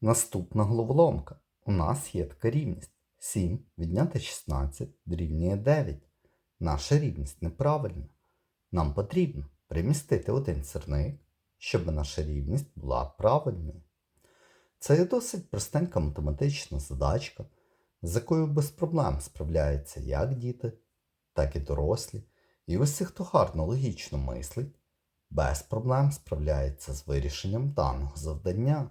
Наступна головоломка. У нас є така рівність. 7 відняти 16 дорівнює 9. Наша рівність неправильна. Нам потрібно перемістити один сірник, щоб наша рівність була правильною. Це є досить простенька математична задачка, з якою без проблем справляються як діти, так і дорослі. І усі, хто гарно логічно мислить, без проблем справляється з вирішенням даного завдання.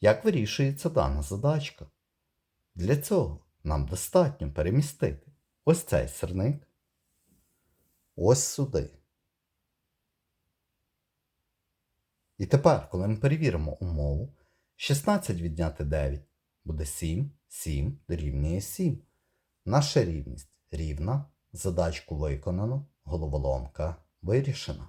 Як вирішується дана задачка? Для цього нам достатньо перемістити ось цей сирник ось сюди. І тепер, коли ми перевіримо умову, 16 відняти 9 буде 7, 7 дорівнює 7. Наша рівність рівна, задачку виконано, головоломка вирішена.